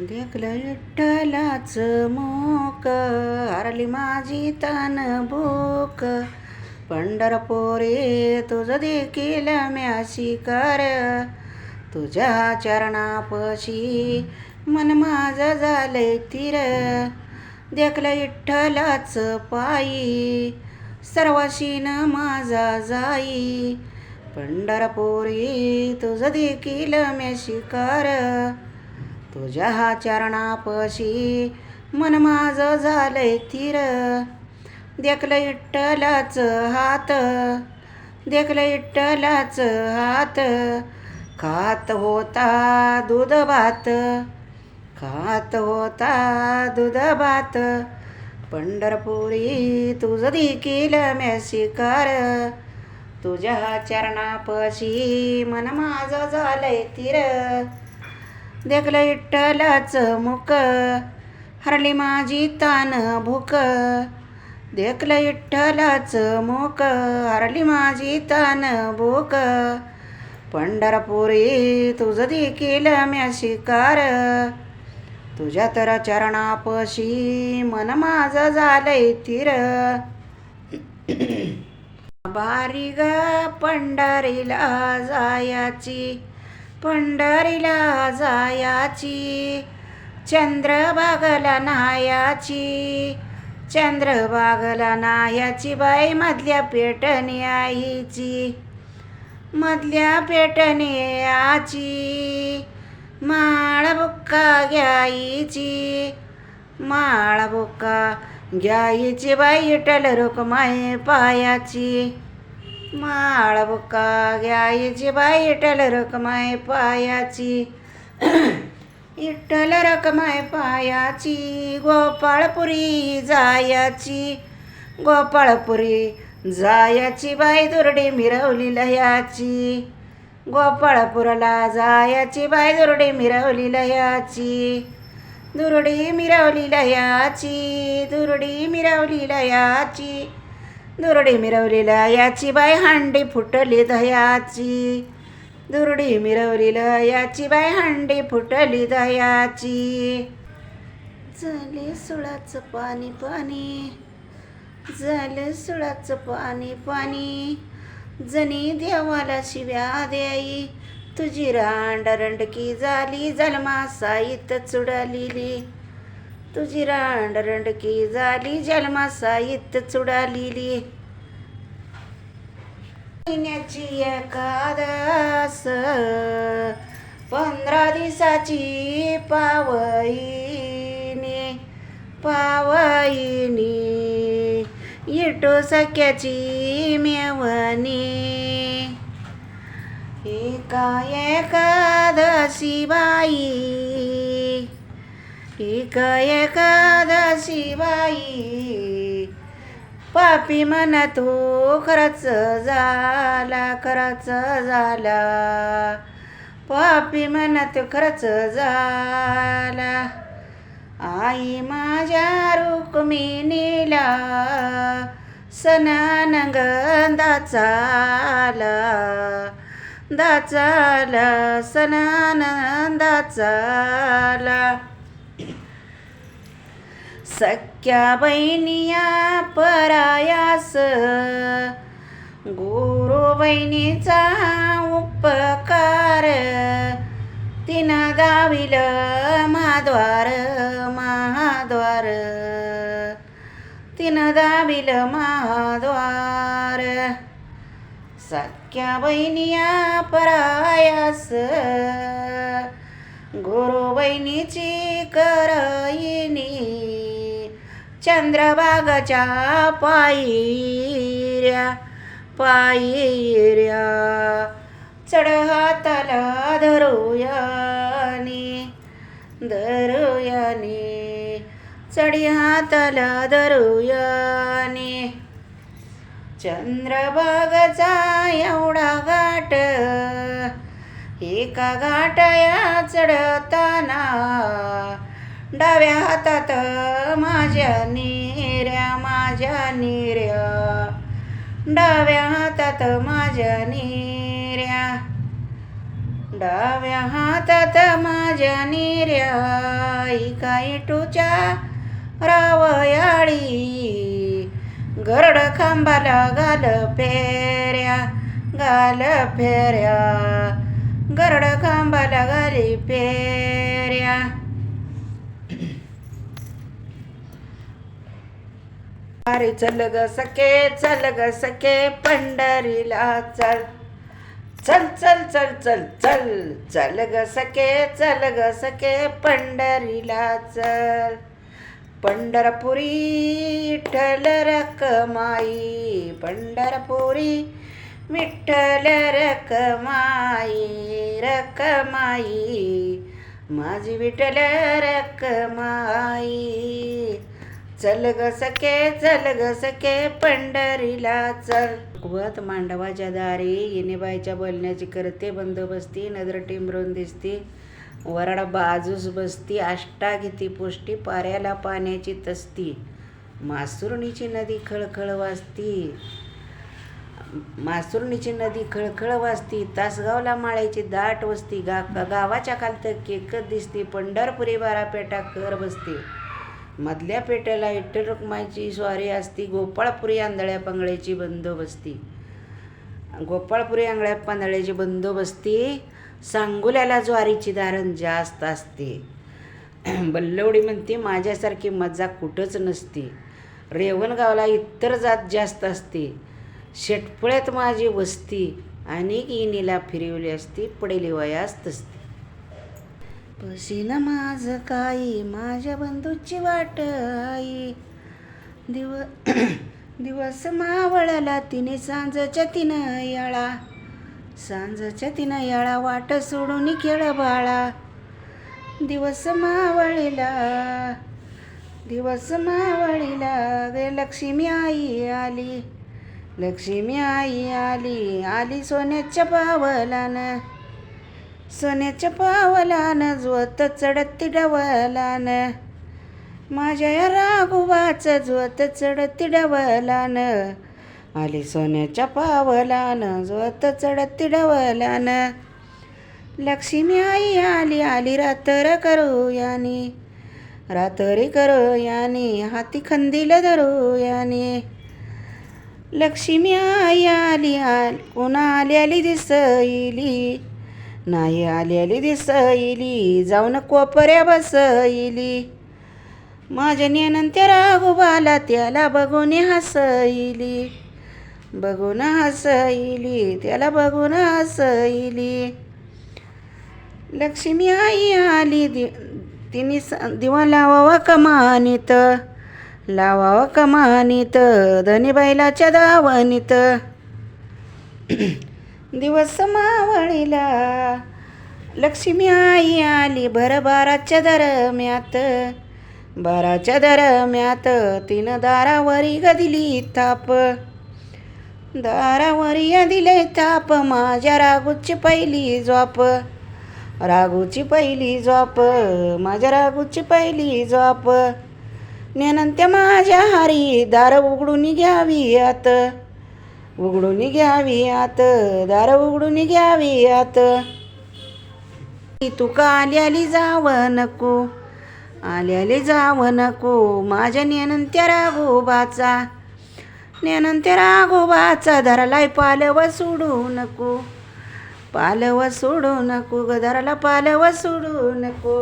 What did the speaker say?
देखलं विठ्ठलाच mock हरली माझी तन भूक. पंढरपोरे तुझ देखील म्यासी कर तुझ्या चरणापशी मन माझं झालंय तीर देखलं विठ्ठलाच पायी सर्वशीन माझा जाई. पंढरपोरी तुझ देखील म्याशी कर तुझ्या चरणापशी मन माझं झालंय थिर. देखलं इट्टलाच हात देखलं इट्टलाच हात. खात होता दूध भात खात होता दूध भात. पंढरपुरी तुझ देखील मेसिकार तुझ्या चरणापशी मन माझं झालंय तिर देखलं विठ्ठलाच मुक हरली माझी तान भूक. देखलं विठ्ठलाच मुक हरली माझी तान भूक. पंढरपुरी तुझं देखील म्या शिकार तुझ्या तर चरणापशी मन माझं झालंय तीर. बारी ग पंढरीला जायाची. पंढरीला जायाची चंद्रबागला नायाची चंद्रबागला नायाची बाई मधल्या पेटणी आईची मधल्या पेटणी आची माळ बुक्का घ्यायची माळ बुक्का घ्यायची बाई विठ्ठल माय पायाची. माळ बुक्का घ्यायची बाई इटल रकमाय पायाची. इटल रकमाय पायाची गोपाळपुरी जायाची. गोपाळपुरी जायाची बाई दुरडी मिरवली लयाची गोपाळपुराला जायाची बाय दुरडी मिरवली लयाची दुरडी मिरवली लयाची दुरडी मिरवली लयाची दुरडी मिरवलेला याची बाय हांडी फुटली दह्याची. दुरडी मिरवलेला याची बाय हांडी फुटली दह्याची. झाले सुळाचं पाणी पाणी. झालं सुळाचं पाणी पाणी. जणी देवाला शिव्या द्याई. तुझी रांड रंडकी झाली जलमा साईत चुडालिली. तुझी रांडरंडकी झाली जन्मा साहित्य चुडालिली. महिन्याची एकादस पंधरा दिवसाची पावईने पावईने इटो सख्याची मेवणी. एका एकादशी बाई एक एकादशी बाई पापी म्हणा तो हो, खरंच झाला खरंच झाला. पापी म्हणत खरंच झाला. आई माझ्या रुक्मिणीला सनानंगंदा चाला दाचाला सनानंदा चाला सख्या बहिणिया परायास. गुरु बहिणीचा उपकार. तिनं गाविल महाद्वार महाद्वार तिनं दाबिल महाद्वार सख्या बहिणिया परायास. गुरु बहिणीची करईनी चंद्रभागाच्या पायऱ्या पायऱ्या. चढ हाताला धरूयाने धरूयाने. चढी हाताला धरूयानी. एवढा घाट एका गाटया चढताना डाव्या हातात निऱ्या माझ्या निऱ्या. डाव्या हातात माझ्या निऱ्या. डाव्या हातात माझ्या निर्या काही इटूच्या रावयाळी. गरड खांबाला गाल फेऱ्या गाल फेऱ्या. गरड खांबाला गाली फेऱ्या. वारी चल ग सखे चल ग सखे पंढरीला चल. चल चल चल चल चल चल ग सखे चल ग सखे पंढरीला चल. पंढरपुरी विठ्ठल रकमाई पंढरपुरी विठ्ठल रकमाई रकमाई माझी विठ्ठल रकमाई चल ग सखे चल ग सखे पंढरीला चल भगवत मांडवाच्या दारी येणेबाईच्या बोलण्याची करते बंदोबस्ती नजर टिंबरून दिसती. वराड बाजूस बसती आष्टा घेती पोष्टी पाऱ्याला पाण्याची तस्ती. मासुरणीची नदी खळखळ वाजती. मासुरणीची नदी खळखळ वाजती. तासगावला माळ्याची दाट वस्ती. गा गावाच्या खालतं केकत दिसती. पंढरपुरी बारापेटा कर बसते. मधल्या पेट्याला विठ्ठल रुक्माची स्वारी असती गोपाळपुरी आंधळ्या पांगळ्याची बंदोबस्ती. गोपाळपुरी आंगळ्या पांधळ्याची बंदोबस्ती सांगोल्याला ज्वारीची दारण जास्त असते. बल्लवडी म्हणते माझ्यासारखी मजा कुठंच नसते. रेवणगावला इतर जात जास्त असते. शेटफळ्यात माझी वस्ती आणि इनीला फिरवली असती पडेली वयास असते पसीन माझ काही माझ्या बंधूची वाट आई. दिव दिवस मावळला तिने सांजच्या तिनं याळा. सांजच्या तिनं याळा वाट सोडून खेळ बाळा. दिवस मावळीला दिवस मावळीला गे लक्ष्मी आई आली. लक्ष्मी आई आली आली सोन्याच्या पावलानं. सोन्याच्या पावलानं झोत चढती डवलान. माझ्या या राघुबाचं झोत चढती डवलान. आली सोन्याच्या पावलान झोत चढती डवलान. लक्ष्मी आई आली आली रात्र करू यानी. रातरी करू यानी हाती खंदील धरू यानी. लक्ष्मी आई आली आली कोणा आली आली दिसली नाही आलेली आली दिसईली. जाऊन कोपऱ्या बसईली. माझ्या नेनंत्या राघोबाला त्याला बघून हसईली. बघून हसईली त्याला बघून हसईली. लक्ष्मी आई आली दि तिने स दिवा लावावा कमानीत. लावावा कमानीत धनी बैलाच्या दावनीत दिवस मावळीला. लक्ष्मी आई आली भर बाराच्या दरम्यात. बाराच्या दरम्यात तिनं दारावरी ग दिली ताप. दारावरी दिले ताप माझ्या रागूची पहिली झोप. रागूची पहिली झोप माझ्या रागूची पहिली झोप. नेनंत्या माझ्या हारी दार उघडून घ्यावी आत. उघडून घ्यावी आत दार उघडून घ्यावी आत. तुका आल्याली जाव नको आल्याली जाव नको. माझ्या नेनंत्या राघोबाचा नेनंत्या राघोबाचा धरालाय पालव सोडू नको पालव सोडू नको ग धरला पालव सोडू नको.